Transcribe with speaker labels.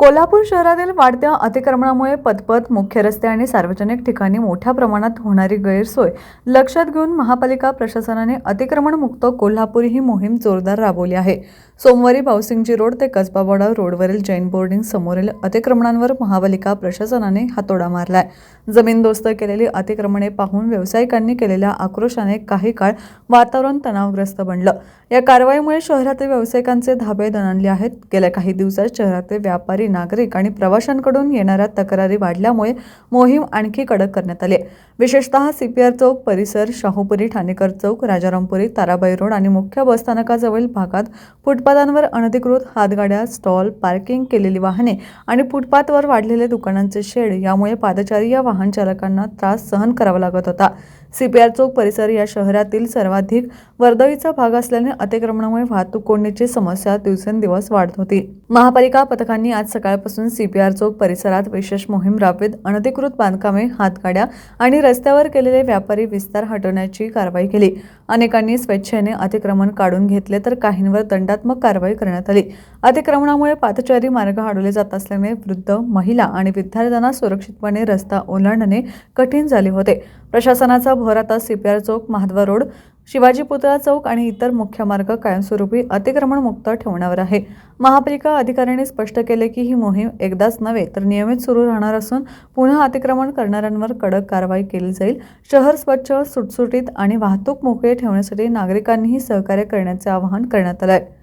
Speaker 1: कोल्हापूर शहरातील वाढत्या अतिक्रमणामुळे पदपथ मुख्य रस्ते आणि सार्वजनिक ठिकाणी मोठ्या प्रमाणात होणारी गैरसोय लक्षात घेऊन महापालिका प्रशासनाने अतिक्रमणमुक्त कोल्हापूर ही मोहीम जोरदार राबवली आहे. सोमवारी भावसिंगजी रोड ते कसबावाडा रोडवरील जैन बोर्डिंग समोरील अतिक्रमणांवर महापालिका प्रशासनाने हातोडा मारलाय. जमीनदोस्त केलेली अतिक्रमणे पाहून व्यावसायिकांनी केलेल्या आक्रोशाने काही काळ वातावरण तणावग्रस्त बनलं. या कारवाईमुळे शहरातील व्यावसायिकांचे धाबे दणाणले आहेत. गेल्या काही दिवसात शहरातील व्यापारी नागरिक आणि प्रवाशांकडून येणाऱ्या तक्रारी वाढल्यामुळे मोहीम आणखी कडक करण्यात आली आहे. विशेषतः सीपीआर चौक परिसर शाहूपुरी ठाणेकर चौक राजारामपुरी ताराबाई रोड आणि मुख्य बसस्थानकाजवळील भागात फुटपाथांवर अनधिकृत हातगाड्या स्टॉल पार्किंग केलेली वाहने आणि फुटपाथवर वाढलेले दुकानांचे शेड यामुळे पादचारी या वाहन चालकांना त्रास सहन करावा लागत होता सीपीआर चौक परिसर या शहरातील सर्वाधिक वर्दळीचा भाग असल्याने अतिक्रमणामुळे वाहतूक कोंडीची समस्या दिवसेंदिवस वाढत होती महापालिका पथकांनी आज आज सकाळपासून सीपीआर चौक परिसरात विशेष मोहीम राबवित अनधिकृत बांधकामे हातगाड्या आणि रस्त्यावर केलेले व्यापारी विस्तार हटवण्याची कारवाई केली. अनेकांनी स्वेच्छेने अतिक्रमण काढून घेतले तर काहींवर दंडात्मक कारवाई करण्यात आली. अतिक्रमणामुळे पादचारी मार्ग अडवले जात असल्याने वृद्ध महिला आणि विद्यार्थ्यांना सुरक्षितपणे रस्ता ओलांडणे कठीण झाले होते. प्रशासनाचा भर आता सीपीआर चौक महाद्वार रोड शिवाजी पुतळा चौक आणि इतर मुख्य मार्ग कायमस्वरूपी अतिक्रमणमुक्त ठेवण्यावर आहे. महापालिका अधिकाऱ्यांनी स्पष्ट केले की ही मोहीम एकदाच नव्हे तर नियमित सुरू राहणार असून पुन्हा अतिक्रमण करणाऱ्यांवर कडक कारवाई केली जाईल. शहर स्वच्छ सुटसुटीत आणि वाहतूक मोकळे ठेवण्यासाठी नागरिकांनीही सहकार्य करण्याचे आवाहन करण्यात आलं आहे